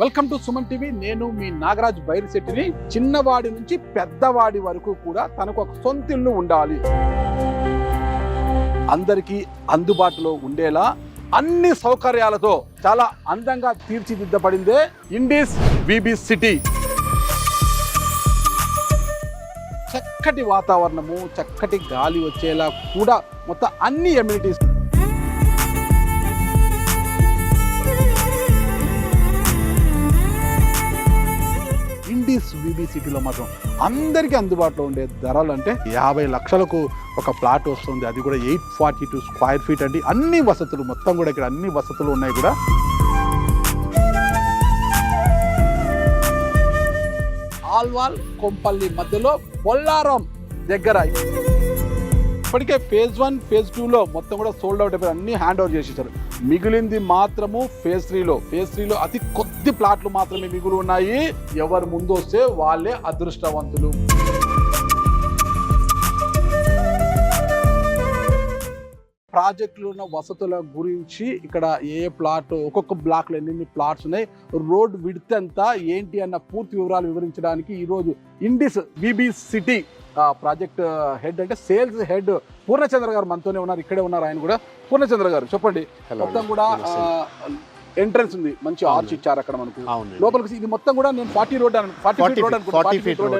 Welcome to Suman TV. నేను మీ నాగరాజ్ బైరిశెట్టిని. చిన్నవాడి నుంచి పెద్దవాడి వరకు కూడా తనకు ఒక సొంత ఇల్లు ఉండాలి. అందరికీ అందుబాటులో ఉండేలా అన్ని సౌకర్యాలతో చాలా అందంగా తీర్చిదిద్దబడిందే ఇండీస్ విబి సిటీ. చక్కటి వాతావరణము చక్కటి గాలి వచ్చేలా కూడా మొత్తం అన్ని ఎమ్యూనిటీస్ ఇండీస్ బీబీ సిటీలో మాత్రం అందరికీ అందుబాటులో ఉండే ధరలు అంటే యాభై లక్షలకు ఒక ప్లాట్ వస్తుంది. అది కూడా eight forty two square feet అండి. అన్ని వసతులు మొత్తం కూడా ఇక్కడ అన్ని వసతులు ఉన్నాయి కూడా. ఆల్వాల్ కొంపల్లి మధ్యలో బొల్లారం దగ్గర. ఇప్పటికే ఫేజ్ వన్ ఫేజ్ టూలో మొత్తం కూడా సోల్డ్ అవుట్ అయిపోయి అన్ని హ్యాండ్ ఓవర్ చేసేసారు. మిగిలింది మాత్రము ఫేజ్ త్రీలో. ఫేజ్ త్రీలో అతి కొద్ది ప్లాట్లు మాత్రమే మిగులు ఉన్నాయి. ఎవరు ముందు వస్తే వాళ్ళే అదృష్టవంతులు. ప్రాజెక్టులు ఉన్న వసతుల గురించి ఇక్కడ ఏ ప్లాట్ ఒక్కొక్క బ్లాక్లో ఎన్ని ప్లాట్స్ ఉన్నాయి రోడ్ విడ్త్ ఎంత ఏంటి అన్న పూర్తి వివరాలు వివరించడానికి ఈరోజు Indis BB city project head అంటే సేల్స్ హెడ్ పూర్ణచంద్ర గారు మనతోనే ఉన్నారు ఇక్కడే ఉన్నారు ఆయన కూడా. పూర్ణచంద్ర గారు చెప్పండి. మొత్తం కూడా ఎంట్రన్స్ ఉంది. మంచి ఆర్చ్. ఇచ్చారు అక్కడ మనకు. లోపలికి ఇది మొత్తం కూడా నేను forty road forty feet road forty feet road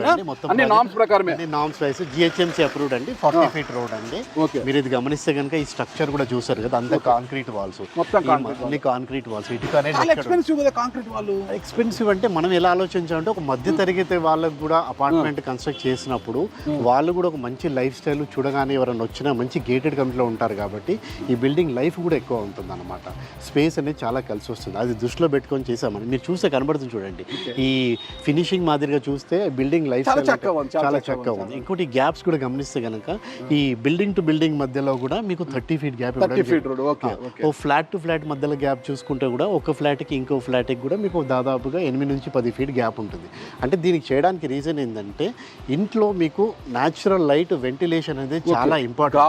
అన్ని నామ్స్ ప్రకారమే. నామ్స్ వైస్ జిహెచ్ఎంసీ అప్రూవ్డ్ అండి. ఫార్టీ. ఫీట్ రోడ్ అండి. ఓకే. మీరు ఇది గమనిస్తే కనుక ఈ స్ట్రక్చర్ కూడా చూసారు కదా అంతా. కాంక్రీట్ వాల్స్ మొత్తం కాంక్రీట్ అన్ని కాంక్రీట్ వాల్స్ ఇటుక అనేది ఎక్స్పెన్సివ్ కదా కాంక్రీట్ వాళ్ళు. ఎక్స్పెన్సివ్ అంటే మనం ఎలా ఆలోచించాలంటే ఒక మధ్య తరగతి వాళ్ళకు కూడా అపార్ట్మెంట్ కన్స్ట్రక్ట్ చేసినప్పుడు Hmm. వాళ్ళు కూడా ఒక మంచి లైఫ్ స్టైల్ చూడగానే ఎవరైనా వచ్చినా మంచి గేటెడ్ కమిటీలో ఉంటారు కాబట్టి ఈ బిల్డింగ్ లైఫ్ కూడా ఎక్కువ ఉంటుంది అనమాట స్పేస్ అనేది చాలా కలిసి వస్తుంది. అది దృష్టిలో పెట్టుకొని చేసామని మీరు చూస్తే కనబడుతుంది చూడండి. ఈ ఫినిషింగ్ మాదిరిగా చూస్తే బిల్డింగ్ లైఫ్ చాలా చక్కగా ఉంది ఇంకోటి గ్యాప్స్ కూడా గమనిస్తే కనుక ఈ బిల్డింగ్ టు బిల్డింగ్ మధ్యలో కూడా మీకు థర్టీ ఫీట్ గ్యాప్ ఓ ఫ్లాట్ టు ఫ్లాట్ మధ్యలో గ్యాప్ చూసుకుంటే కూడా ఒక ఫ్లాట్కి ఇంకో ఫ్లాట్కి కూడా మీకు దాదాపుగా ఎనిమిది నుంచి పది ఫీట్ గ్యాప్ ఉంటుంది. అంటే దీనికి చేయడానికి రీజన్ ఏంటంటే ఇంట్లో మీకు న్యాచురల్ లైట్ వెంటిలేషన్ అనేది చాలా ఇంపార్టెంట్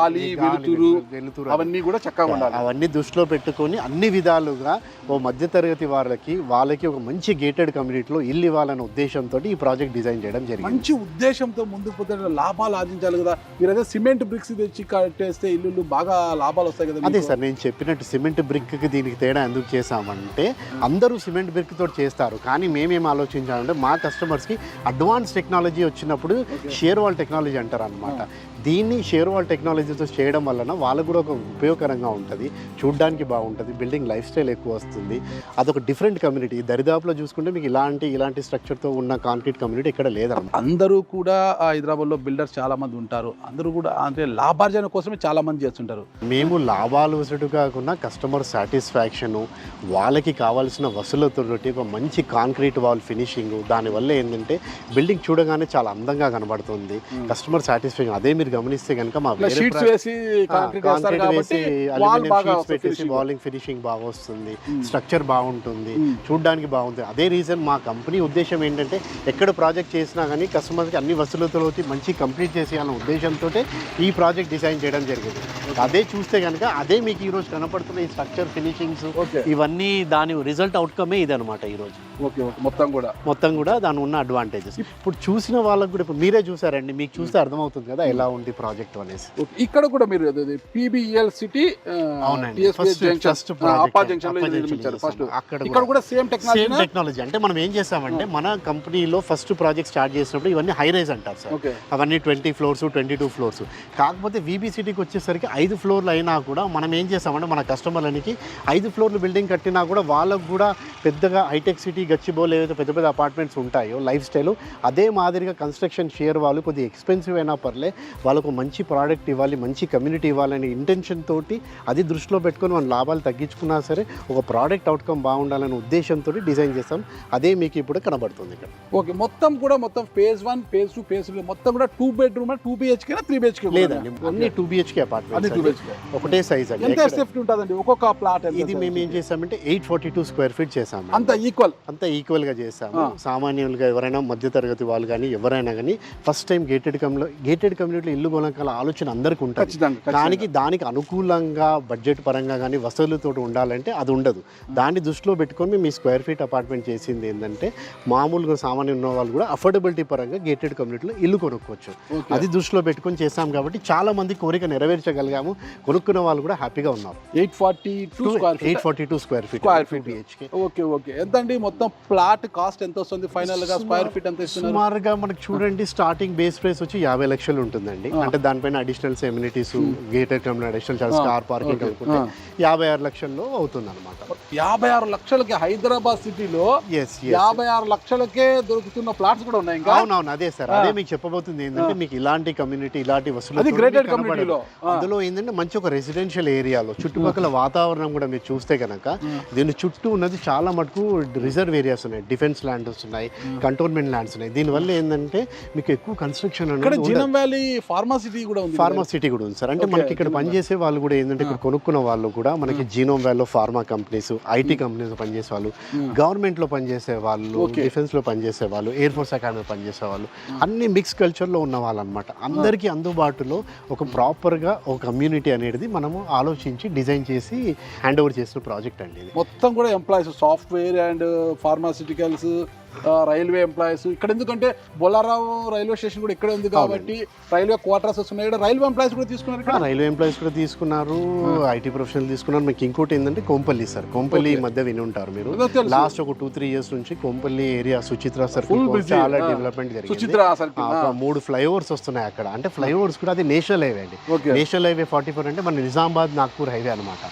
అవన్నీ కూడా చక్కగా ఉండాలి. అవన్నీ దృష్టిలో పెట్టుకొని అన్ని విధాలుగా ఓ మధ్యతరగతి వాళ్ళకి వాళ్ళకి ఒక మంచి గేటెడ్ కమ్యూనిటీలో ఇల్లు ఇవ్వాలనే ఉద్దేశంతో ఈ ప్రాజెక్ట్ డిజైన్ చేయడం జరిగింది. మంచి ఉద్దేశంతో ముందుకు పోతే లాభాలు ఆర్జించాలి కదా. మీరు అదే సిమెంట్ బ్రిక్స్ తెచ్చి కట్టేస్తే ఇల్లు బాగా లాభాలు వస్తాయి కదా అదే. సార్ నేను చెప్పినట్టు సిమెంట్ బ్రిక్కి దీనికి తేడా ఎందుకు చేసామంటే అందరూ సిమెంట్ బ్రిక్ తోటి చేస్తారు. కానీ మేమేం ఆలోచించామంటే మా కస్టమర్స్కి అడ్వాన్స్ టెక్నాలజీ వచ్చినప్పుడు షేర్ వాల్ టెక్నాలజీ అంటారు అనమాట దీన్ని షేర్ వాల్ టెక్నాలజీతో చేయడం వలన వాళ్ళకు కూడా ఒక ఉపయోగకరంగా ఉంటుంది. చూడడానికి బాగుంటుంది. బిల్డింగ్ లైఫ్ స్టైల్ ఎక్కువ వస్తుంది. అదొక డిఫరెంట్ కమ్యూనిటీ. దరిదాపులో చూసుకుంటే మీకు ఇలాంటి ఇలాంటి స్ట్రక్చర్తో ఉన్న కాంక్రీట్ కమ్యూనిటీ ఇక్కడ లేదన్నమాట అందరూ కూడా హైదరాబాద్లో బిల్డర్స్ చాలా మంది ఉంటారు. అందరూ కూడా అంటే లాభార్జన కోసమే చాలా మంది చేస్తుంటారు. మేము లాభాలు వసటు కాకుండా కస్టమర్ సాటిస్ఫాక్షన్ వాళ్ళకి కావాల్సిన వసూలతోటి ఒక మంచి కాంక్రీట్ వాల్ ఫినిషింగ్ దానివల్ల ఏంటంటే బిల్డింగ్ చూడగానే చాలా అందంగా కనబడుతుంది. కస్టమర్ సాటిస్ఫాక్షన్ అదే మీరు గమనిస్తే కనుక మా షీట్స్ వేసి కాంక్రీట్ వేసి షీట్స్ పెట్టేసి. వాలింగ్ ఫినిషింగ్ బాగా వస్తుంది. స్ట్రక్చర్ బాగుంటుంది. మ్మ్. చూడడానికి బాగుంటుంది. అదే రీజన్ మా కంపెనీ ఉద్దేశం ఏంటంటే ఎక్కడ ప్రాజెక్ట్ చేసినా కానీ కస్టమర్కి అన్ని వసూలతో మంచి కంప్లీట్ చేసేయాలన్న ఉద్దేశంతో ఈ ప్రాజెక్ట్ డిజైన్ చేయడం జరిగింది. అదే చూస్తే కనుక అదే మీకు ఈరోజు కనపడుతున్న ఈ స్ట్రక్చర్ ఫినిషింగ్స్ ఇవన్నీ దాని రిజల్ట్ అవుట్కమే ఇది అనమాట ఈరోజు ఓకే ఓకే మొత్తం కూడా. మొత్తం కూడా దాని ఉన్న అడ్వాంటేజెస్ ఇప్పుడు చూసిన వాళ్ళకి కూడా ఇప్పుడు మీరే చూసారండి. మీకు చూస్తే అర్థమవుతుంది కదా ఎలా ఉంది ప్రాజెక్ట్ అనేసి. ఇక్కడ కూడా మీరు పీబీఎల్ సిటీ ఇక్కడ కూడా సేమ్ సేమ్ టెక్నాలజీ టెక్నాలజీ అంటే మనం ఏం చేసామంటే మన కంపెనీలో ఫస్ట్ ప్రాజెక్ట్ స్టార్ట్ చేసినప్పుడు ఇవన్నీ హై రైజ్ అంటారు సార్. అవన్నీ twenty floors twenty two floors కాకపోతే వీబీ సిటీకి వచ్చేసరికి ఐదు ఫ్లోర్లు అయినా కూడా మనం ఏం చేసామంటే మన కస్టమర్లకి ఐదు ఫ్లోర్లు బిల్డింగ్ కట్టినా కూడా వాళ్ళకు కూడా పెద్దగా హైటెక్ సిటీ గచ్చిబోలు ఏవైతే పెద్ద పెద్ద అపార్ట్మెంట్స్ ఉంటాయో లైఫ్ స్టైల్ అదే మాదిరిగా కన్స్ట్రక్షన్ షేర్ వాళ్ళు కొద్దిగా ఎక్స్పెన్సివ్ అయినా పర్లే వాళ్ళకు మంచి ప్రోడక్ట్ ఇవ్వాలి మంచి కమ్యూనిటీ ఇవ్వాలనే ఇంటెన్షన్ తోటి అది దృష్టిలో పెట్టుకొని మన లాభాలు తగ్గించుకున్నా సరే ఒక ప్రోడక్ట్ అవుట్కమ్ బాగుండాలనే ఉద్దేశంతో డిజైన్ చేస్తాం. అదే మీకు ఇప్పుడు కనబడుతుంది ఇక్కడ. ఓకే మొత్తం కూడా మొత్తం phase one phase two phase three మొత్తం కూడా two bedroom two BHK three BHK లేదండి అన్ని టూ బిహెచ్కే అన్ని అపార్ట్మెంట్స్ టూ అండి. బిహెచ్కే ఒకటే సైజ్ అండి. ఎంత సేఫ్టీ ఉంటుందండి? ఒక్కొక్క ప్లాట్ ఇది మేము ఏం చేసామంటే eight forty two square feet చేసాము అంత ఈక్వల్ అంతా ఈక్వల్గా చేసాము. సామాన్యులుగా ఎవరైనా మధ్యతరగతి వాళ్ళు కానీ ఎవరైనా కానీ first time gated community gated కమ్యూనిటీలో ఇల్లు కొనకాల ఆలోచన అందరికీ ఉంటుంది. దానికి దానికి అనుకూలంగా బడ్జెట్ పరంగా కానీ వసూలుతో ఉండాలంటే అది ఉండదు. దాన్ని దృష్టిలో పెట్టుకొని మేము ఈ స్క్వేర్ ఫీట్ అపార్ట్మెంట్ చేసింది ఏంటంటే మామూలుగా సామాన్య ఉన్న వాళ్ళు కూడా అఫోర్డబిలిటీ పరంగా గేటెడ్ కమ్యూనిటీలో ఇల్లు కొనుక్కోవచ్చు. అది దృష్టిలో పెట్టుకొని చేసాం కాబట్టి చాలా మంది కోరిక నెరవేర్చగలిగాము. కొనుక్కున్న వాళ్ళు కూడా హ్యాపీగా ఉన్నారు. Eight forty two square eight forty two square feet Square feet. BHK okay okay ఎంత అండి మొత్తం ప్లాట్ కాస్ట్ ఎంత వస్తుంది? ఫైనల్గా స్క్వేర్ ఫీట్ ఎంత సుమారుగా మనకి చూడండి స్టార్టింగ్ బేస్ ప్రైస్ వచ్చి యాభై లక్షలు ఉంటుందండి. ఆ. అంటే దానిపైన additionals amenities gated community additional charge. Car parking. అనుకుంటే. యాభై ఆరు లక్షల్లో అవుతుంది అనమాట యాభై ఆరు లక్షలకి హైదరాబాద్ సిటీలో యాభై ఆరు లక్షలకే దొరుకుతున్న ప్లాట్స్ కూడా ఉన్నాయి ఇంకా? అవునవును అదే సార్. అదే మీకు చెప్పబోతుంది ఏంటంటే మీకు ఇలాంటి కమ్యూనిటీ ఇలాంటి వసూలు అది గ్రేటెడ్ కమ్యూనిటీలో అందులో ఏంటంటే మంచి ఒక రెసిడెన్షియల్ ఏరియాలో చుట్టుపక్కల వాతావరణం కూడా మీరు చూస్తే కనుక దీని చుట్టూ ఉన్నది చాలా మటుకు రిజర్వ్ ఏరియాస్ ఉన్నాయి. డిఫెన్స్ ల్యాండ్స్ ఉన్నాయి కంటోన్మెంట్ ల్యాండ్స్ ఉన్నాయి. దీనివల్ల ఏంటంటే మీకు ఎక్కువ కన్స్ట్రక్షన్ అనేది జీనం వ్యాలీ ఫార్మాసిటీ కూడా ఉంది ఫార్మా సిటీ కూడా ఉంది సార్. అంటే మనకి ఇక్కడ పనిచేసే వాళ్ళు కూడా ఏంటంటే ఇక్కడ కొనుక్కున్న వాళ్ళు కూడా మనకి Genome Valley pharma companies IT companies పనిచేసే వాళ్ళు Hmm. గవర్నమెంట్లో పనిచేసే వాళ్ళు Okay. డిఫెన్స్లో పనిచేసే వాళ్ళు ఎయిర్ ఫోర్స్ అకాడమీ పనిచేసే వాళ్ళు అన్ని మిక్స్ కల్చర్లో ఉన్న వాళ్ళు అనమాట అందరికీ అందుబాటులో ఒక ప్రాపర్గా ఒక కమ్యూనిటీ అనేది మనము ఆలోచించి డిజైన్ చేసి హ్యాండ్ ఓవర్ చేసిన ప్రాజెక్ట్ అండి మొత్తం కూడా employees software and pharmaceuticals railway employees. ఇక్కడ ఎందుకంటే బొల్లారావు రైల్వే స్టేషన్ కూడా ఇక్కడే ఉంది కాబట్టి రైల్వే క్వార్టర్స్ వస్తున్నాయి. రైల్వే ఎంప్లాయీస్ కూడా తీసుకున్నారు రైల్వే ఎంప్లాయీస్ కూడా తీసుకున్నారు. ఐటీ ప్రొఫెషనల్ తీసుకున్నారు. మీకు ఇంకోటి ఏంటంటే కొంపల్లి సార్. కొంపల్లి ఈ మధ్య విని ఉంటారు మీరు. లాస్ట్ ఒక టూ త్రీ ఇయర్స్ నుంచి Kompally area Suchitra circle busy. చాలా. డెవలప్మెంట్ జరిగింది. సుచిత్ర మూడు ఫ్లైఓవర్స్ వస్తున్నాయి అక్కడ. అంటే ఫ్లైఓవర్స్ కూడా అది నేషనల్ హైవే అండి. నేషనల్ హైవే ఫార్టీ ఫోర్ అంటే మన నిజామాబాద్ నాగ్పూర్ హైవే అనమాట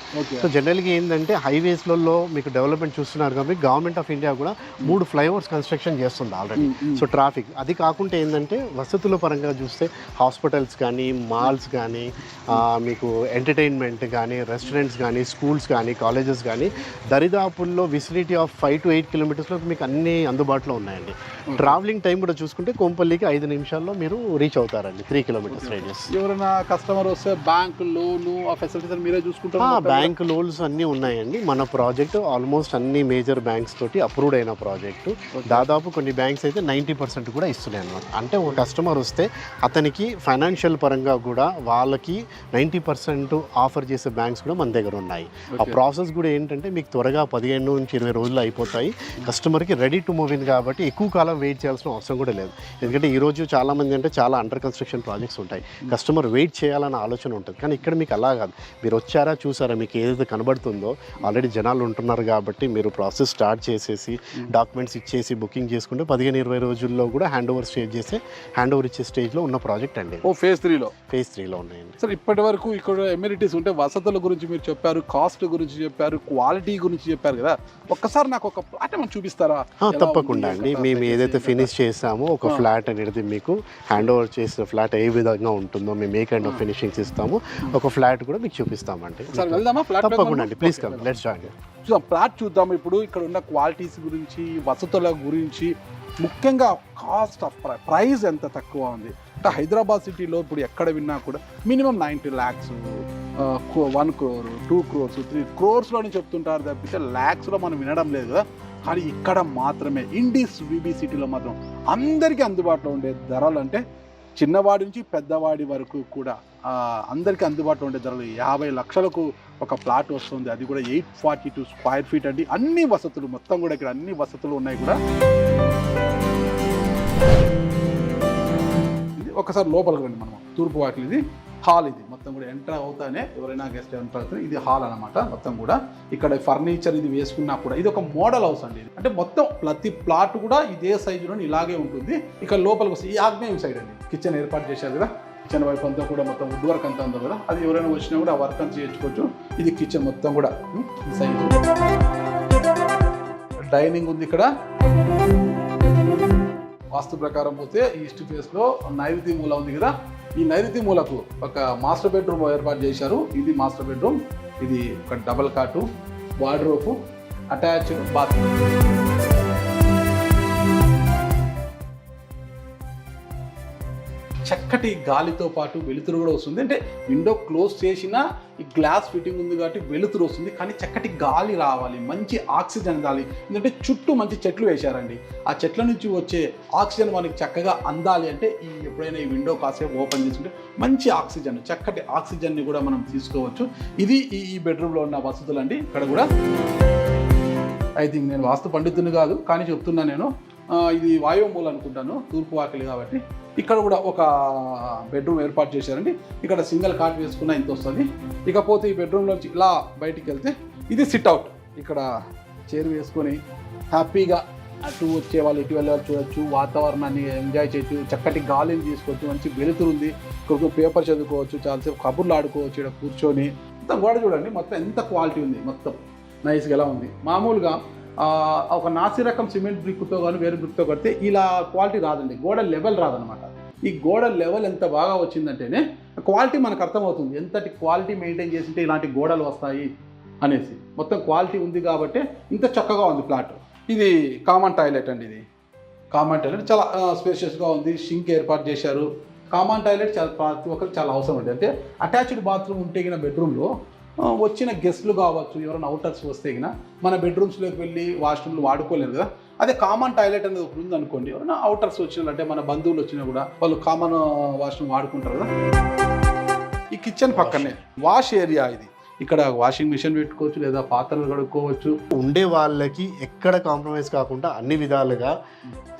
సో జనరల్గా ఏంటంటే హైవేస్లలో మీకు డెవలప్మెంట్ చూస్తున్నారు కాబట్టి గవర్నమెంట్ ఆఫ్ ఇండియా కూడా మూడు ఫ్లైఓవర్స్ కన్స్ట్రక్షన్ చేస్తుంది ఆల్రెడీ సో ట్రాఫిక్ అది కాకుండా ఏంటంటే వసతుల పరంగా చూస్తే హాస్పిటల్స్ కానీ మాల్స్ కానీ మీకు ఎంటర్టైన్మెంట్ కానీ రెస్టారెంట్స్ కానీ స్కూల్స్ కానీ కాలేజెస్ కానీ దరిదాపుల్లో vicinity of five to eight కిలోమీటర్స్లో మీకు అన్ని అందుబాటులో ఉన్నాయండి. ట్రావెలింగ్ టైం కూడా చూసుకుంటే కొంపల్లికి ఐదు నిమిషాల్లో మీరు రీచ్ అవుతారండి. త్రీ కిలోమీటర్స్ రేడియస్ ఎవరైనా కస్టమర్ వస్తే బ్యాంక్ లోను ఆ ఫెసిలిటీస్ మీరే చూసుకుంటారు బ్యాంక్ లోన్స్ అన్నీ ఉన్నాయండి. మన ప్రాజెక్ట్ ఆల్మోస్ట్ అన్ని మేజర్ బ్యాంక్స్ తోటి అప్రూవ్డ్ అయిన ప్రాజెక్టు దాదాపు కొన్ని బ్యాంక్స్ అయితే నైంటీ పర్సెంట్ కూడా ఇస్తున్నాయి అనమాట అంటే ఒక కస్టమర్ వస్తే అతనికి ఫైనాన్షియల్ పరంగా కూడా వాళ్ళకి నైంటీ పర్సెంట్ ఆఫర్ చేసే బ్యాంక్స్ కూడా మన దగ్గర ఉన్నాయి. ఆ. ప్రాసెస్ కూడా ఏంటంటే మీకు త్వరగా పదిహేను నుంచి ఇరవై రోజులు అయిపోతాయి. కస్టమర్కి రెడీ టు మూవ్ ఇన్ కాబట్టి ఎక్కువ కాలం వెయిట్ చేయాల్సిన అవసరం కూడా లేదు. ఎందుకంటే ఈ రోజు చాలా మంది అంటే చాలా అండర్ కన్స్ట్రక్షన్ ప్రాజెక్ట్స్ ఉంటాయి. కస్టమర్ వెయిట్ చేయాలన్న ఆలోచన ఉంటుంది. కానీ ఇక్కడ మీకు అలా కాదు. మీరు వచ్చారా చూసారా మీకు ఏదైతే కనబడుతుందో ఆల్రెడీ జనాలు ఉంటున్నారు కాబట్టి మీరు ప్రాసెస్ స్టార్ట్ చేసేసి డాక్యుమెంట్స్ ఇచ్చేసి బుకింగ్ చేసుకుంటే పదిహేను ఇరవై రోజుల్లో కూడా హ్యాండ్ ఓవర్ స్టేజ్ చేస్తే హ్యాండ్ ఓవర్ ఇచ్చే స్టేజ్లో ఉన్న ప్రాజెక్ట్ అండి ఓ ఫేజ్ త్రీలో ఫేజ్ త్రీలో ఉన్నాయండి. సార్ ఇప్పటి వరకు ఇక్కడ ఎమ్యూనిటీస్ ఉంటే వసతుల గురించి మీరు చెప్పారు కాస్ట్ గురించి చెప్పారు క్వాలిటీ గురించి చెప్పారు కదా. ఒక్కసారి నాకు ఒక ప్లాట్ ఏమైనా చూపిస్తారా? తప్పకుండా అండి. మేము ఏదైతే? ఫినిష్ చేసామో ఒక. ఫ్లాట్ అనేది మీకు హ్యాండ్ ఓవర్ చేసిన ఫ్లాట్ ఏ విధంగా ఉంటుందో మేము ఏ కైండ్ ఆఫ్ ఫినిషింగ్స్ ఇస్తామో ఒక ఫ్లాట్ కూడా మీకు చూపిస్తామండి. సార్ వెళ్దామా? ఫ్లాట్ తప్పకుండా అండి. ప్లీజ్ కమ్ లెట్స్ జాయిన్ చూద్దాం ప్లాట్ చూద్దాం. ఇప్పుడు ఇక్కడ ఉన్న క్వాలిటీస్ గురించి వసతుల గురించి ముఖ్యంగా కాస్ట్ ఆఫ్ ప్రైస్ ఎంత తక్కువ ఉంది? అంటే హైదరాబాద్ సిటీలో ఇప్పుడు ఎక్కడ విన్నా కూడా minimum ninety lakhs one crore two crores three క్రోర్స్లోనే చెప్తుంటారు తప్పితే ల్యాక్స్లో మనం వినడం లేదు కదా. కానీ ఇక్కడ మాత్రమే ఇండీస్ విబీ సిటీలో మాత్రం అందరికీ అందుబాటులో ఉండే ధరలు అంటే చిన్నవాడి నుంచి పెద్దవాడి వరకు కూడా అందరికీ అందుబాటులో ఉండే ధరలు యాభై లక్షలకు ఒక ప్లాట్ వస్తుంది. అది కూడా eight forty two square feet అండి. అన్ని వసతులు మొత్తం కూడా ఇక్కడ అన్ని వసతులు ఉన్నాయి కూడా. ఇది ఒకసారి లోపలికి రండి మనం. తూర్పు వాకిలి ఇది హాల్ ఇది. మొత్తం కూడా ఎంటర్ అవుతానే ఎవరైనా గెస్ట్ ఎంటర్ అవుతానే ఇది హాల్ అన్నమాట మొత్తం కూడా. ఇక్కడ ఫర్నిచర్ ఇది వేసుకున్నా కూడా ఇది ఒక మోడల్ హౌస్ అండి ఇది. అంటే మొత్తం ప్రతి ప్లాట్ కూడా ఇదే సైజులో ఇలాగే ఉంటుంది. ఇక్కడ లోపలికి వస్తే ఈ ఆగ్నేయం సైడ్ అండి. కిచెన్ ఏర్పాటు చేశారు కదా. కిచెన్ వైపు అంతా కూడా మొత్తం వుడ్ వర్క్ అంతా ఉందో కదా? అది ఎవరైనా వచ్చినా కూడా ఆ వర్క్ అంతా చేయించుకోవచ్చు. ఇది కిచెన్ మొత్తం కూడా. సైజు డైనింగ్ ఉంది ఇక్కడ. వాస్తు ప్రకారం పోతే ఈస్ట్ ఫేస్లో నైరుతి మూల ఉంది కదా? ఈ నైరుతి మూలకు ఒక మాస్టర్ బెడ్రూమ్ ఏర్పాటు చేశారు. ఇది మాస్టర్ బెడ్రూమ్ ఇది ఒక డబల్ కాటు వార్డ్రోబ్ అటాచ్డ్ బాత్రూమ్ చక్కటి గాలితో పాటు వెలుతురు కూడా వస్తుంది. అంటే విండో క్లోజ్ చేసినా ఈ గ్లాస్ ఫిట్టింగ్ ఉంది కాబట్టి వెలుతురు వస్తుంది. కానీ చక్కటి గాలి రావాలి. మంచి ఆక్సిజన్ అందాలి. ఎందుకంటే చుట్టూ మంచి చెట్లు వేశారండి. ఆ చెట్ల నుంచి వచ్చే ఆక్సిజన్ మనకి చక్కగా అందాలి అంటే ఈ ఎప్పుడైనా ఈ విండో కాసేపు ఓపెన్ చేసుకుంటే మంచి ఆక్సిజన్ చక్కటి ఆక్సిజన్ని కూడా మనం తీసుకోవచ్చు. ఇది ఈ ఈ బెడ్రూమ్లో ఉన్న వసతులు అండి ఇక్కడ కూడా ఐ థింక్ నేను వాస్తు పండితుని కాదు. కానీ చెప్తున్నా నేను. ఇది వాయువు మూల అనుకుంటాను. తూర్పు వాకిలి కాబట్టి. ఇక్కడ కూడా ఒక బెడ్రూమ్ ఏర్పాటు చేశారండి. ఇక్కడ సింగిల్ కాట్ వేసుకున్న ఇంత వస్తుంది. ఇకపోతే ఈ బెడ్రూమ్లోంచి ఇలా బయటికి వెళ్తే ఇది సిట్ అవుట్ ఇక్కడ చైర్ వేసుకొని హ్యాపీగా అటు వచ్చే వాళ్ళు ఇటు వెళ్ళే చూడొచ్చు. వాతావరణాన్ని ఎంజాయ్ చేయొచ్చు. చక్కటి గాలిని తీసుకోవచ్చు. మంచి వెలుతురు ఉంది. ఇక్కడ పేపర్ చదువుకోవచ్చు. చాలాసేపు కబుర్లు ఆడుకోవచ్చు. ఇక్కడ కూర్చొని మొత్తం గోడ చూడండి. మొత్తం ఎంత క్వాలిటీ ఉంది. మొత్తం. నైస్గా ఎలా ఉంది. మామూలుగా ఒక నాసి రకం సిమెంట్ బ్రిక్తో కానీ వేరే బ్రిక్తో కడితే ఇలా క్వాలిటీ రాదండి గోడ లెవెల్ రాదనమాట ఈ గోడ లెవెల్ ఎంత బాగా వచ్చిందంటేనే క్వాలిటీ మనకు అర్థమవుతుంది ఎంతటి క్వాలిటీ మెయింటైన్ చేసింటే ఇలాంటి గోడలు వస్తాయి అనేసి. మొత్తం క్వాలిటీ ఉంది కాబట్టి ఇంత చక్కగా ఉంది ఫ్లాట్. ఇది కామన్ టాయిలెట్ అండి ఇది. కామన్ టాయిలెట్ చాలా స్పేషియస్గా ఉంది షింక్ ఏర్పాటు చేశారు. కామన్ టాయిలెట్ చాలా ప్రతి ఒక్కరికి చాలా అవసరం అండి. అంటే అటాచ్డ్ బాత్రూమ్ ఉంటే గిన బెడ్రూమ్లో వచ్చిన గెస్ట్లు కావచ్చు ఎవరైనా అవుటర్స్ వస్తే గిన మన బెడ్రూమ్స్లోకి వెళ్ళి వాష్రూమ్లు వాడుకోలేరు కదా. అదే కామన్ టాయిలెట్ అనేది ఒకటి ఉందనుకోండి ఎవరైనా అవుటర్స్ వచ్చిన అంటే మన బంధువులు వచ్చినా కూడా వాళ్ళు కామన్ వాష్రూమ్ వాడుకుంటారు కదా. ఈ కిచెన్ పక్కనే వాష్ ఏరియా ఇది. ఇక్కడ వాషింగ్ మిషన్ పెట్టుకోవచ్చు లేదా పాత్రలు కడుక్కోవచ్చు. ఉండే వాళ్ళకి ఎక్కడ కాంప్రమైజ్ కాకుండా అన్ని విధాలుగా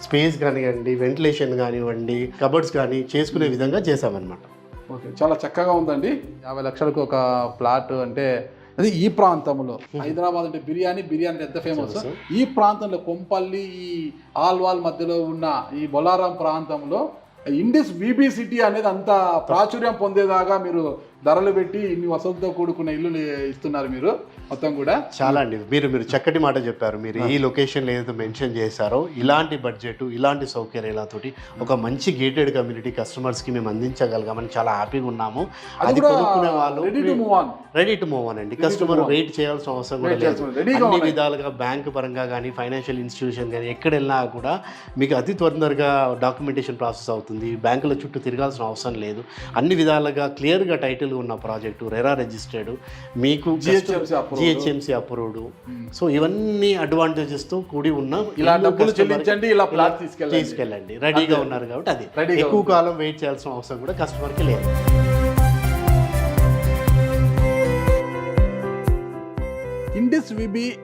స్పేస్ కానివ్వండి వెంటిలేషన్ కానివ్వండి కబర్డ్స్ కానీ చేసుకునే విధంగా చేసామన్నమాట ఓకే చాలా చక్కగా ఉందండి. యాభై లక్షలకు ఒక ప్లాట్ అంటే అది ఈ ప్రాంతంలో. హైదరాబాద్ అంటే బిర్యానీ బిర్యానీ ఎంత ఫేమస్. ఈ ప్రాంతంలో కొంపల్లి ఈ ఆల్వాల్ మధ్యలో ఉన్న ఈ బొలారం ప్రాంతంలో ఇండిస్ బీబీ సిటీ అనేది అంత ప్రాచుర్యం పొందేదాకా మీరు ధరలు పెట్టి ఇన్ని వసతులతో కూడుకున్న ఇల్లు ఇస్తున్నారు మీరు. మొత్తం కూడా. చాలా అండి. మీరు మీరు చక్కటి మాట చెప్పారు. మీరు ఈ లొకేషన్లో ఏదైతే మెన్షన్ చేశారో ఇలాంటి బడ్జెట్ ఇలాంటి సౌకర్యాలతోటి ఒక మంచి గేటెడ్ కమ్యూనిటీ కస్టమర్స్కి మేము అందించగలిగామని చాలా హ్యాపీగా ఉన్నాము. అది కొనుక్కునే వాళ్ళు రెడీ టు మూవ్ ఆన్ అండి. కస్టమర్. వెయిట్ చేయాల్సిన అవసరం కూడా లేదు. అన్ని. విధాలుగా బ్యాంక్ పరంగా కానీ ఫైనాన్షియల్ ఇన్స్టిట్యూషన్ కానీ ఎక్కడ వెళ్ళినా కూడా మీకు అతి తొందరగా డాక్యుమెంటేషన్ ప్రాసెస్ అవుతుంది. బ్యాంకుల చుట్టూ తిరగాల్సిన అవసరం లేదు. అన్ని విధాలుగా క్లియర్గా టైటిల్ ఉన్న ప్రాజెక్టు రెరా రిజిస్టర్డ్ మీకు. GHMC approved. సో ఇవన్నీ అడ్వాంటేజెస్తో కూడి ఉన్న ఇలా డబ్బులు చెల్లించండి ఇలా ప్లాట్ తీసుకెళ్ళండి. తీసుకెళ్ళండి. రెడీగా. ఉన్నారు కాబట్టి అది. ఎక్కువ. కాలం వెయిట్ చేయాల్సిన అవసరం కూడా కస్టమర్కి లేదు. ఇండిస్ విబి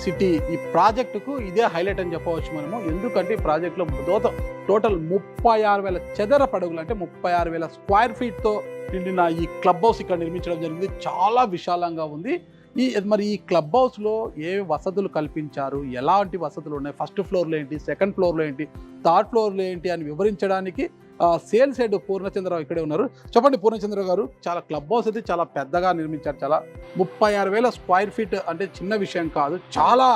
సిటీ ఈ ప్రాజెక్టుకు ఇదే హైలైట్ అని చెప్పవచ్చు మనము. ఎందుకంటే ఈ ప్రాజెక్టులో దోత టోటల్ ముప్పై ఆరు వేల చదర పడుగులు అంటే ముప్పై ఆరు వేల స్క్వేర్ ఫీట్తో నిండిన ఈ క్లబ్ హౌస్ ఇక్కడ నిర్మించడం జరిగింది. చాలా విశాలంగా ఉంది. ఈ మరి ఈ క్లబ్ హౌస్లో ఏ వసతులు కల్పించారు? ఎలాంటి వసతులు ఉన్నాయి? ఫస్ట్ ఫ్లోర్లో ఏంటి? సెకండ్ ఫ్లోర్లో ఏంటి? థర్డ్ ఫ్లోర్లో ఏంటి అని వివరించడానికి సేల్స్ హెడ్ పూర్ణచంద్రరావు ఇక్కడే ఉన్నారు. చెప్పండి పూర్ణచంద్ర గారు చాలా క్లబ్ హౌస్ అయితే చాలా పెద్దగా నిర్మించారు చాలా ముప్పై ఆరు వేల స్క్వైర్ ఫీట్ అంటే చిన్న విషయం కాదు చాలా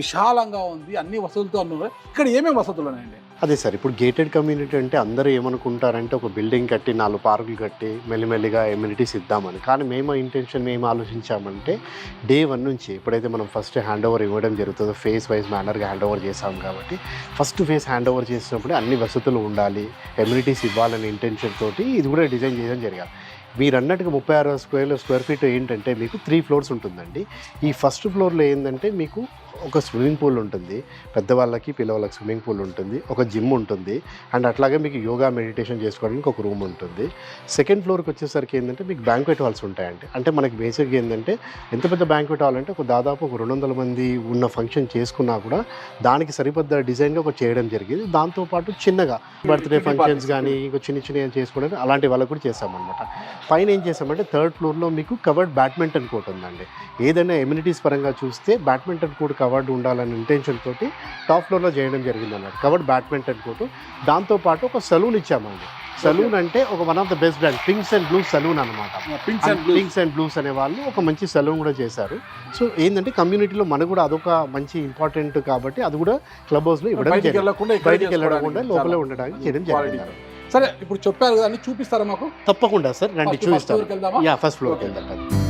విశాలంగా ఉంది అన్ని వసతులతో ఉన్నాయి ఇక్కడ ఏమేమి వసతులు ఉన్నాయండి? అదే సార్ ఇప్పుడు గేటెడ్ కమ్యూనిటీ అంటే అందరూ ఏమనుకుంటారంటే ఒక బిల్డింగ్ కట్టి నాలుగు పార్కులు కట్టి మెల్లిమెల్లిగా ఎమ్యూనిటీస్ ఇద్దామని. కానీ మేము ఇంటెన్షన్ మేము ఆలోచించామంటే డే వన్ నుంచి ఎప్పుడైతే మనం ఫస్ట్ హ్యాండ్ ఓవర్ ఇవ్వడం జరుగుతుందో ఫేస్ వైజ్ మేనర్గా హ్యాండ్ ఓవర్ చేసాం కాబట్టి ఫస్ట్ ఫేస్ హ్యాండ్ ఓవర్ చేసినప్పుడు అన్ని వసతులు ఉండాలి ఎమ్యూనిటీస్ ఇవ్వాలనే ఇంటెన్షన్ తోటి ఇది కూడా డిజైన్ చేయడం జరగాలి. మీరు అన్నట్టుగా ముప్పై ఆరు స్క్వేర్ స్క్వేర్ ఫీట్ ఏంటంటే మీకు త్రీ ఫ్లోర్స్ ఉంటుందండి. ఈ ఫస్ట్ ఫ్లోర్లో ఏంటంటే మీకు ఒక స్విమ్మింగ్ పూల్ ఉంటుంది. పెద్దవాళ్ళకి పిల్లవాళ్ళకి స్విమ్మింగ్ పూల్ ఉంటుంది. ఒక జిమ్ ఉంటుంది. అండ్ అట్లాగే మీకు యోగా మెడిటేషన్ చేసుకోవడానికి ఒక రూమ్ ఉంటుంది. సెకండ్ ఫ్లోర్కి వచ్చేసరికి ఏంటంటే మీకు బ్యాంక్వెట్ హాల్స్ ఉంటాయండి. అంటే మనకి బేసిక్గా ఏంటంటే ఎంత పెద్ద బ్యాంక్వెట్ హాల్ అంటే ఒక దాదాపు ఒక రెండు వందల మంది ఉన్న ఫంక్షన్ చేసుకున్నా కూడా దానికి సరిపడ్డ డిజైన్గా ఒక చేయడం జరిగింది. దాంతోపాటు చిన్నగా బర్త్డే ఫంక్షన్స్. కానీ ఇంకో చిన్న చిన్న చేసుకోవడానికి అలాంటి వాళ్ళకి కూడా చేస్తామన్నమాట. పైన ఏం చేసామంటే థర్డ్ ఫ్లోర్లో మీకు కవర్డ్ బ్యాడ్మింటన్ కోర్ట్ ఉందండి. ఏదైనా ఎమ్యూనిటీస్ పరంగా చూస్తే బ్యాడ్మింటన్ కోర్ట్ కవర్డ్ ఉండాలనే ఇంటెన్షన్ తోటి టాప్ ఫ్లోర్లో చేయడం జరిగింది అన్నమాట కవర్డ్ బ్యాడ్మింటన్ కోర్టు దాంతోపాటు ఒక సలూన్ ఇచ్చామండి. సలూన్ అంటే ఒక one of the best brand Pinks and Blues salon అనమాట Pinks and Blue Pinks and Blues అనే వాళ్ళు ఒక మంచి సలూన్ కూడా చేశారు. సో ఏంటంటే కమ్యూనిటీలో మనకు కూడా అదొక మంచి ఇంపార్టెంట్ కాబట్టి అది కూడా క్లబ్ హౌస్లో ఇవ్వడం బయటికి వెళ్ళకుండా లోపలే ఉండడానికి చేయడం. జరిగింది. సరే ఇప్పుడు చెప్పారు కదా చూపిస్తారా మాకు? తప్పకుండా సార్ రండి? యా ఫస్ట్ ఫ్లోర్కి. వెళ్దాం.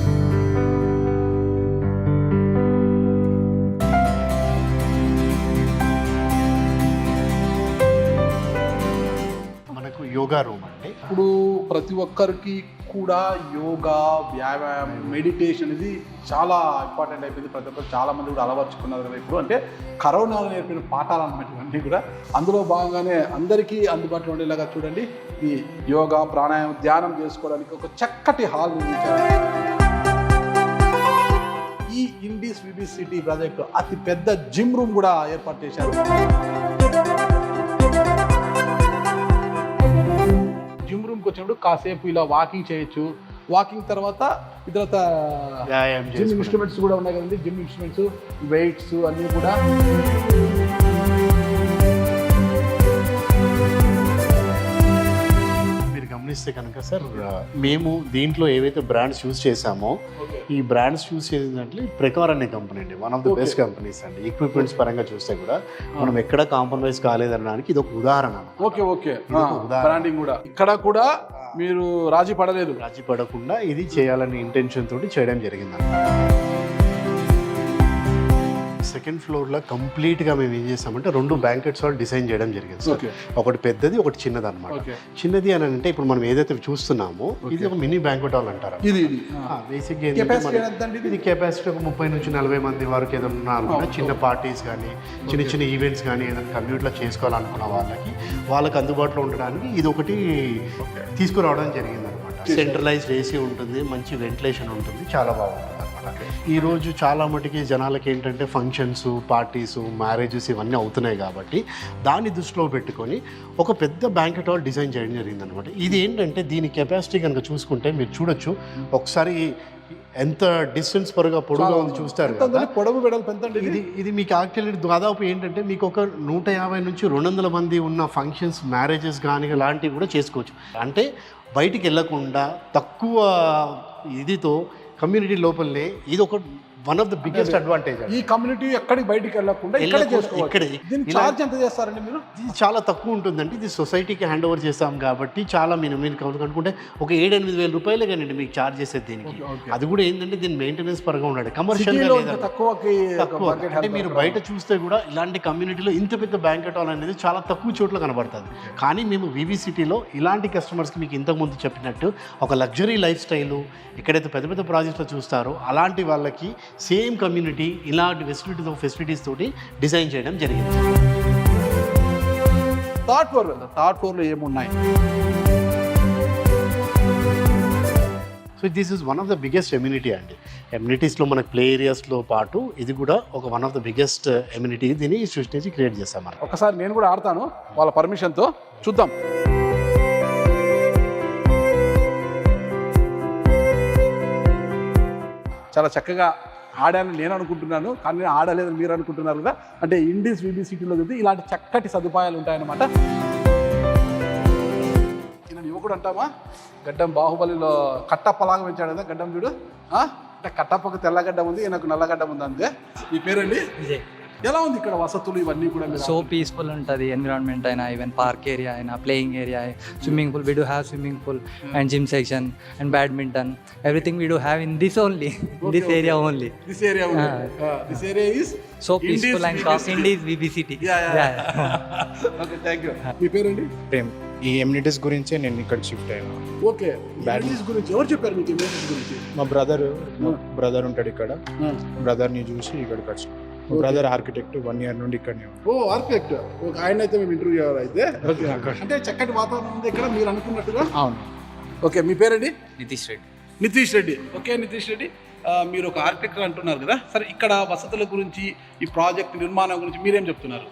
యోగా రూమ్ అండి ఇప్పుడు ప్రతి ఒక్కరికి కూడా యోగా వ్యాయామం మెడిటేషన్ ఇది చాలా ఇంపార్టెంట్ అయిపోయింది. ప్రతి ఒక్కరు చాలా మంది కూడా అలవర్చుకున్నారు కదా ఇప్పుడు. అంటే కరోనా నేర్పిన పాఠాలు అన్నమాట ఇవన్నీ కూడా అందులో భాగంగానే అందరికీ అందుబాటులో ఉండేలాగా చూడండి. ఈ యోగా ప్రాణాయామం ధ్యానం చేసుకోవడానికి ఒక చక్కటి హాల్ నిర్మించారు ఈ ఇండీస్ విబీ సిటీ ప్రాజెక్ట్ అతి పెద్ద జిమ్ రూమ్ కూడా ఏర్పాటు చేశారు. వచ్చినప్పుడు కాసేపు ఇలా వాకింగ్ చేయొచ్చు. వాకింగ్ తర్వాత వ్యాయామం జిమ్ ఇన్స్ట్రుమెంట్స్ కూడా ఉన్నాయి కదండి. జిమ్ ఇన్స్ట్రుమెంట్స్ వెయిట్స్ అన్నీ కూడా గమనిస్తే కనుక సార్. మేము దీంట్లో ఏవైతే బ్రాండ్స్ యూజ్ చేసామో ఈ బ్రాండ్స్ యూజ్ చేసినట్లు ప్రెకార్ అనే కంపెనీ అండి. One of the. Best companies అండి. ఈక్విప్మెంట్స్ పరంగా చూస్తే కూడా మనం ఎక్కడ కాంప్రమైజ్ కాలేదనడానికి ఇది ఒక ఉదాహరణ ఓకే ఓకే. బ్రాండింగ్ కూడా. ఇక్కడ కూడా మీరు రాజీ పడలేదు. రాజీ పడకుండా ఇది చేయాలనే ఇంటెన్షన్ తోటి చేయడం జరిగింది సెకండ్ ఫ్లోర్లో కంప్లీట్గా మేము ఏం చేస్తామంటే రెండు బ్యాంకెట్స్ హాల్ డిజైన్ చేయడం జరిగింది సార్. ఒకటి పెద్దది ఒకటి చిన్నది అనమాట చిన్నది అని అంటే ఇప్పుడు మనం ఏదైతే చూస్తున్నామో ఇది ఒక మినీ బ్యాంకెట్ హాల్ అంటారు. ఇది బేసిక్గా కెపాసిటీ ఎంతండి ఇది? కెపాసిటీ ఒక ముప్పై నుంచి నలభై మంది వరకు ఏదైనా అనుకున్నా చిన్న పార్టీస్ కానీ చిన్న చిన్న ఈవెంట్స్ కానీ ఏదైనా కమ్యూట్లో చేసుకోవాలనుకున్న వాళ్ళకి వాళ్ళకి అందుబాటులో ఉండడానికి ఇది ఒకటి తీసుకురావడం జరిగింది అనమాట సెంట్రలైజ్డ్ ఏసీ ఉంటుంది మంచి వెంటిలేషన్ ఉంటుంది చాలా బాగుంటుంది. అనమాట ఈ రోజు చాలా మటుకి జనాలకి ఏంటంటే ఫంక్షన్స్ పార్టీస్ మ్యారేజెస్ ఇవన్నీ అవుతున్నాయి కాబట్టి దాన్ని దృష్టిలో పెట్టుకొని ఒక పెద్ద బ్యాంకెట్ హాల్ డిజైన్ చేయడం జరిగింది అనమాట ఇది ఏంటంటే దీని కెపాసిటీ కనుక చూసుకుంటే మీరు చూడొచ్చు. ఒకసారి ఎంత డిస్టెన్స్ పరుగా పొడుగా ఉంది చూస్తారు? పొడవు వెడల్పు ఎంత అండి ఇది ఇది మీకు యాక్చువల్లీ దాదాపు ఏంటంటే మీకు ఒక నూట యాభై నుంచి రెండు వందల మంది ఉన్న ఫంక్షన్స్ మ్యారేజెస్ కానీ లాంటివి కూడా చేసుకోవచ్చు. అంటే బయటికి వెళ్ళకుండా తక్కువ ఇదితో కమ్యూనిటీ లోపలనే ఇది ఒక one of the biggest advantage ఈ కమ్యూనిటీ ఎక్కడికి బయటికి వెళ్ళకుండా ఇక్కడే ఇక్కడే. దీని ఛార్జ్ ఎంత చేస్తారండి మీరు? ఇది చాలా తక్కువ ఉంటుందండి. ఇది సొసైటీకి హ్యాండ్ ఓవర్ చేస్తాం కాబట్టి చాలా మీరు మీరు కనుక్కుంటే ఒక ఏడు ఎనిమిది వేల రూపాయలే కానీ మీకు ఛార్జ్ చేసేది దీనికి. అది కూడా ఏంటంటే దీని మెయింటెనెన్స్ పరంగా ఉండాలి. తక్కువకి తక్కువ bucket అంటే మీరు. బయట చూస్తే కూడా ఇలాంటి కమ్యూనిటీలో ఇంత పెద్ద బ్యాంకెట్ హాల్ అనేది చాలా తక్కువ చోట్ల కనబడుతుంది. కానీ మేము వివి సిటీలో ఇలాంటి కస్టమర్స్కి మీకు ఇంతకుముందు చెప్పినట్టు ఒక లగ్జరీ లైఫ్ స్టైలు ఎక్కడైతే పెద్ద పెద్ద ప్రాజెక్టులు చూస్తారో అలాంటి వాళ్ళకి సేమ్ కమ్యూనిటీ ఇలాంటి ఫెసిలిటీస్ ఫెసిలిటీస్ తోటి డిజైన్ చేయడం జరిగింది. థర్డ్ ఫ్లోర్ వెళ్దాం థర్డ్ ఫ్లోర్లో ఏమున్నాయి? So this is one of the biggest amenity అండి. ఎమ్యూనిటీస్లో మనకు ప్లే ఏరియాస్లో పాటు ఇది కూడా ఒక one of the biggest amenity దీన్ని సృష్టించి క్రియేట్ చేస్తాం మనం ఒకసారి నేను కూడా ఆడతాను వాళ్ళ పర్మిషన్తో చూద్దాం. చాలా చక్కగా ఆడానని నేను అనుకుంటున్నాను కానీ నేను ఆడలేదని మీరు అనుకుంటున్నారు కదా? అంటే ఇండీస్ విబీ సిటీలో చూస్తే ఇలాంటి చక్కటి సదుపాయాలు ఉంటాయన్నమాట. ఈయన యువకుడు అంటామా గడ్డం బాహుబలిలో కట్టప్పలాగా పెంచాడు కదా గడ్డం చూడు. అంటే కట్టప్పకు తెల్లగడ్డ ఉంది ఈయనకు నల్లగడ్డ ఉంది అంతే. ఈ పేరండి? విజయ్. ఎలా ఉంది ఇక్కడ వసతులు ఇవన్నీ కూడా సో పీస్ఫుల్ ఉంటుంది ఎన్విరాన్మెంట్ అయినా ఈవెన్ పార్క్ ఏరియా అయినా playing area swimming pool we do have swimming pool and gym section and badminton everything we do have in this only in this area only this area this area is so peaceful and cough Indis VB city okay thank you మీ పేరండి? ప్రేమ్. ఈ amenities గురించే నేను ఇక్కడ shift అయ్యాను okay batteries గురించి ఎవరు చెప్పారు మీకు ఇమేజెస్ గురించి? మా బ్రదర్ బ్రదర్ ఉంటాడు ఇక్కడ. బ్రదర్ని చూసి ఇక్కడికి వచ్చాను బ్రదర్ ఆర్కిటెక్ట్ వన్ ఇయర్ నుండి ఇక్కడనే ఓ ఆర్కిటెక్ట్. ఒక ఆయన అయితే మేము ఇంటర్వ్యూ చేయాలి అయితే. అంటే చక్కటి వాతావరణం ఉంది ఇక్కడ మీరు అనుకున్నట్టుగా? అవును. ఓకే మీ పేరండి? నితీష్ రెడ్డి. నితీష్ రెడ్డి. ఓకే నితీష్ రెడ్డి. మీరు ఒక ఆర్కిటెక్టర్ అంటున్నారు కదా సరే ఇక్కడ వసతుల గురించి ఈ ప్రాజెక్ట్ నిర్మాణం గురించి మీరేం చెప్తున్నారు?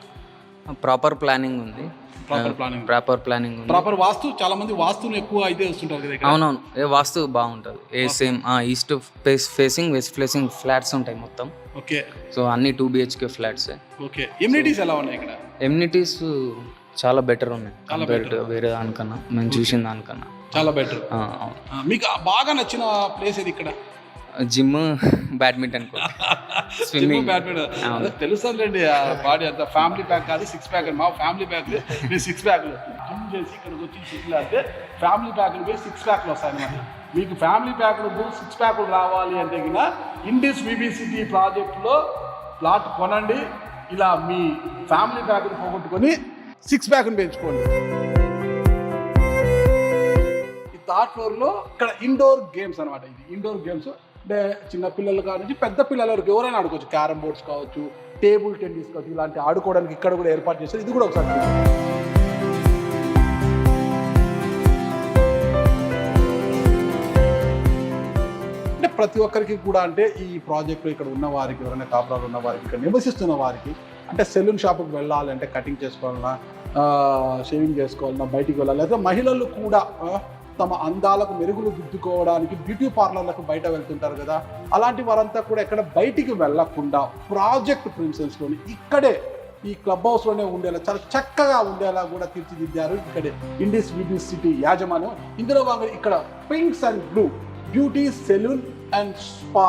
ప్రాపర్ ప్లానింగ్ ఉంది. Proper planning proper planning proper vastu చాలా మంది వాస్తుని ఎక్కువ అయితే వస్తుంటారు కదా ఇక్కడ. అవునవును. ఏ వాస్తు బాగుంటుంది. ఏ same east face facing west facing flats ఉంటాయి మొత్తం. ఓకే. సో అన్ని two BHK flats okay. Amenities ఎలా ఉన్నాయి ఇక్కడ? ఎమ్యూనిటీస్ చాలా బెటర్ ఉన్నాయి కంపేర్ better. వేరే దానికన్నా. మేము చూసిన దానికన్నా. చాలా బెటర్ ఆ, అవును మీకు బాగా నచ్చిన ప్లేస్ ఇది ఇక్కడ? Gym badminton swimming. బ్యాడ్మింటన్. ఆ బాడీ అంత ఫ్యామిలీ ప్యాక్ కాదు సిక్స్ ప్యాక్ మా ఫ్యామిలీ ప్యాక్ సిక్స్ ప్యాక్లు జిమ్ చేసి ఇక్కడికి వచ్చి షిట్లు అంటే ఫ్యామిలీ ప్యాక్లు పోయి సిక్స్ ప్యాక్లు వస్తాయి అన్నమాట. మీకు ఫ్యామిలీ ప్యాక్లు సిక్స్ ప్యాక్లు రావాలి అంటే గిన ఇండిస్ విబిసిటీ ప్రాజెక్టులో ప్లాట్ కొనండి. ఇలా మీ ఫ్యామిలీ ప్యాక్లు పోగొట్టుకొని సిక్స్ ప్యాక్ని పెంచుకోండి. ఈ థర్డ్ ఫ్లోర్లో ఇక్కడ ఇండోర్ గేమ్స్ అనమాట ఇది. ఇండోర్ గేమ్స్ అంటే చిన్న పిల్లలు కానించి పెద్ద పిల్లల వరకు ఎవరైనా ఆడుకోవచ్చు. క్యారమ్ బోర్డ్స్ కావచ్చు టేబుల్ టెన్నిస్ కావచ్చు ఇలాంటి ఆడుకోవడానికి ఇక్కడ కూడా ఏర్పాటు చేశారు. ఇది కూడా ఒకసారి అంటే ప్రతి ఒక్కరికి కూడా అంటే ఈ ప్రాజెక్ట్లో ఇక్కడ ఉన్న వారికి ఎవరైనా కాపురాలు ఉన్న వారికి ఇక్కడ నివసిస్తున్న వారికి అంటే సెలూన్ షాప్కి వెళ్ళాలి అంటే కటింగ్ చేసుకోవాలన్నా షేవింగ్ చేసుకోవాలన్నా బయటికి వెళ్ళాలి లేదా మహిళలు కూడా తమ అందాలకు మెరుగులు దిద్దుకోవడానికి బ్యూటీ పార్లర్లకు బయట వెళ్తుంటారు కదా. అలాంటి వారంతా కూడా ఎక్కడ బయటికి వెళ్ళకుండా ప్రాజెక్ట్ ప్రిన్సెస్లోని ఇక్కడే ఈ క్లబ్ హౌస్లోనే ఉండేలా చాలా చక్కగా ఉండేలా కూడా తీర్చిదిద్దారు ఇక్కడే. ఇండిస్ బ్యూటీ సిటీ యాజమాన్యం. ఇందులో భాగంగా ఇక్కడ Pinks and Blue beauty salon and spa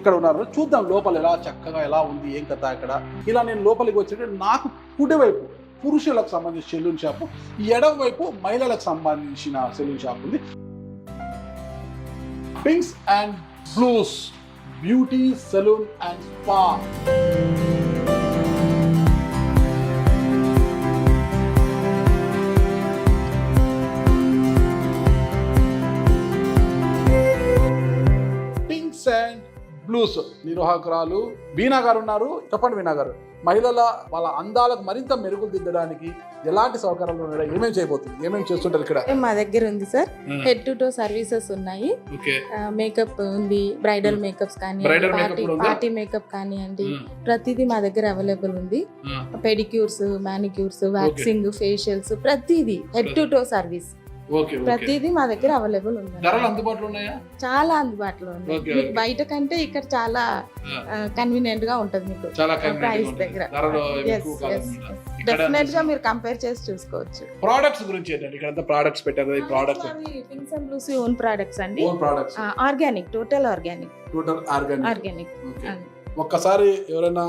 ఇక్కడ ఉన్నారు. చూద్దాం లోపల ఎలా చక్కగా ఎలా ఉంది ఏం కథ ఇక్కడ ఇలా నేను లోపలికి వచ్చినట్టు నాకు కుడివైపు పురుషులకు సంబంధించిన సెలూన్ షాపు ఎడమ వైపు మహిళలకు సంబంధించిన సెలూన్ షాప్ ఉంది. Pinks and Blues beauty salon and spa. Blues నిర్వాహకురాలు Veena గారు ఉన్నారు. చెప్పండి వీణా గారు మహిళల వాళ్ళ అందాలకు మరింత మెరుగులు దిద్దడానికి ఎలాంటి సౌకర్యాలు ఉన్నాయి? ఏమేమి చేయబోతుంది? ఏమేమి చేస్తుంటారు ఇక్కడ? మా దగ్గర ఉంది sir. Head to toe services ఉన్నాయి. మేకప్ ఉంది బ్రైడల్ మేకప్స్ కానీ పార్టీ? పార్టీ మేకప్ కానివ్వండి ప్రతిదీ మా దగ్గర అవైలబుల్ ఉంది. పెడిక్యూర్స్ మానిక్యూర్స్ వ్యాక్సింగ్ ఫేషియల్స్ ప్రతిదీ హెడ్ టు టో సర్వీస్ ప్రతిదీ మా దగ్గర అవైలబుల్ ఉంది ధరలు అందుబాటులో ఉన్నాయా? చాలా అందుబాటులో ఉంది. మీకు. బయట కంటే ఇక్కడ చాలా కన్వీనియంట్గా ఉంటది మీకు. చాలా ప్రైస్ దగ్గర. డెఫినెట్గా మీరు కంపేర్ చేసి చూసుకోవచ్చు. ప్రోడక్ట్స్ గురించి ఏంటంటే ఇక్కడ అంతా ప్రోడక్ట్స్ పెట్టారు. ఈ products Pinks and Blues own products అండి. Own products organic total organic total organic organic ఒక్కసారి ఎవరైనా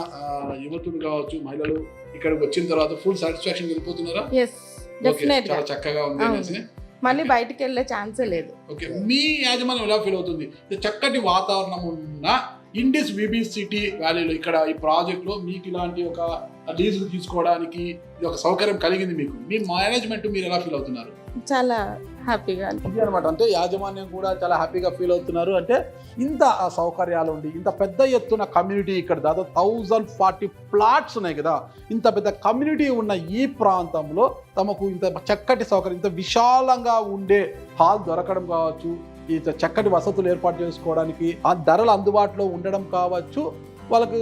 యువతులు కావచ్చు మహిళలు ఇక్కడికి వచ్చిన తర్వాత ఫుల్ సాటిస్ఫాక్షన్ వెళ్ళిపోతున్నారా? ఎస్ చాలా చక్కగా ఉంది. అనేసి. మళ్ళీ బయటికి వెళ్ళే ఛాన్సే లేదు. ఓకే మీ యాజమాన్యం ఎలా ఫీల్ అవుతుంది? ఇది చక్కటి వాతావరణం ఉన్న ఇండిస్ విబి సిటీ వ్యాలీలో ఇక్కడ ఈ ప్రాజెక్ట్లో మీకు ఇలాంటి ఒక లీజు తీసుకోవడానికి ఇది ఒక సౌకర్యం కలిగింది మీకు. మీ మేనేజ్మెంట్ మీరు ఎలా ఫీల్ అవుతున్నారు? చాలా హ్యాపీగా ఇది అనమాట అంటే యాజమాన్యం కూడా చాలా హ్యాపీగా ఫీల్ అవుతున్నారు. అంటే ఇంత సౌకర్యాలు ఉండి ఇంత పెద్ద ఎత్తున కమ్యూనిటీ ఇక్కడ దాదాపు థౌజండ్ ఫార్టీ ప్లాట్స్ ఉన్నాయి కదా. ఇంత పెద్ద కమ్యూనిటీ ఉన్న ఈ ప్రాంతంలో తమకు ఇంత చక్కటి సౌకర్యం ఇంత విశాలంగా ఉండే హాల్ దొరకడం కావచ్చు ఇంత చక్కటి వసతులు ఏర్పాటు చేసుకోవడానికి ఆ ధరలు అందుబాటులో ఉండడం కావచ్చు వాళ్ళకు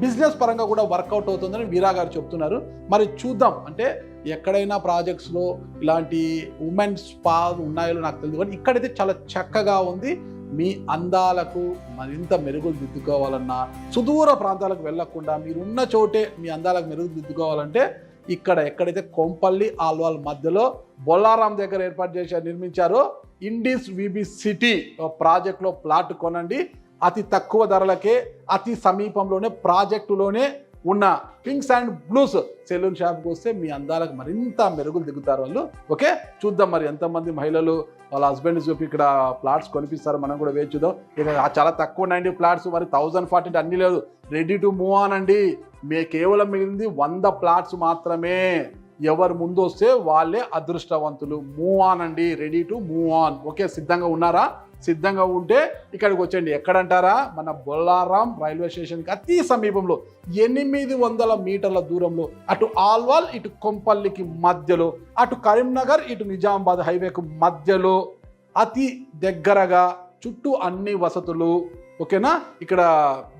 బిజినెస్ పరంగా కూడా వర్కౌట్ అవుతుందని వీరా గారు చెప్తున్నారు. మరి చూద్దాం. అంటే ఎక్కడైనా ప్రాజెక్ట్స్లో ఇలాంటి ఉమెన్ స్పా ఉన్నాయో నాకు తెలియదు. కానీ ఇక్కడైతే చాలా చక్కగా ఉంది. మీ అందాలకు మరింత మెరుగులు దిద్దుకోవాలన్నా సుదూర ప్రాంతాలకు వెళ్ళకుండా మీరున్న చోటే మీ అందాలకు మెరుగులు దిద్దుకోవాలంటే ఇక్కడ ఎక్కడైతే కొంపల్లి ఆల్వాల్ మధ్యలో బొల్లారాం దగ్గర ఏర్పాటు చేసి నిర్మించారో ఇండిస్ విబి సిటీ ప్రాజెక్ట్లో ప్లాట్ కొనండి. అతి తక్కువ ధరలకే అతి సమీపంలోనే ప్రాజెక్టులోనే ఉన్న పింక్స్ అండ్ బ్లూస్ సెలూన్ షాప్కి వస్తే మీ అందాలకు మరింత మెరుగులు దిగుతారు వాళ్ళు. ఓకే? చూద్దాం మరి ఎంతమంది మహిళలు వాళ్ళ హస్బెండ్ చూపి ఇక్కడ ప్లాట్స్ కొనిపిస్తారు మనం కూడా వేచి చూద్దాం. ఇక చాలా తక్కువ ఉన్నాయండి ప్లాట్స్ మరి థౌజండ్ ఫార్టీ అన్నీ లేదు. రెడీ టు మూవ్ ఆన్ అండి. మీ కేవలం మిగిలింది వంద ప్లాట్స్ మాత్రమే. ఎవరు ముందు వస్తే వాళ్ళే అదృష్టవంతులు. మూవ్ ఆన్ అండి. Ready to move on okay సిద్ధంగా ఉన్నారా? సిద్ధంగా ఉంటే ఇక్కడికి వచ్చండి ఎక్కడంటారా? మన బొల్లారాం రైల్వే స్టేషన్కి అతి సమీపంలో ఎనిమిది వందల మీటర్ల దూరంలో అటు ఆల్వాల్ ఇటు కొంపల్లికి మధ్యలో అటు కరీంనగర్ ఇటు నిజామాబాద్ హైవేకు మధ్యలో అతి దగ్గరగా చుట్టూ అన్ని వసతులు. ఓకేనా? ఇక్కడ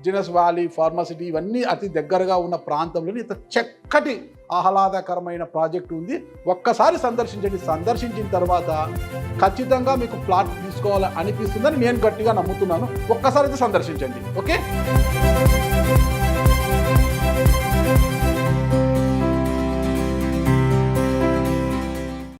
జినస్ వ్యాలీ ఫార్మాసిటీ ఇవన్నీ అతి దగ్గరగా ఉన్న ప్రాంతంలోని ఇంత చక్కటి ఆహ్లాదకరమైన ప్రాజెక్ట్ ఉంది. ఒక్కసారి సందర్శించండి. సందర్శించిన తర్వాత ఖచ్చితంగా మీకు ప్లాట్ తీసుకోవాలని అనిపిస్తుందని నేను గట్టిగా నమ్ముతున్నాను. ఒక్కసారి అయితే సందర్శించండి. ఓకే?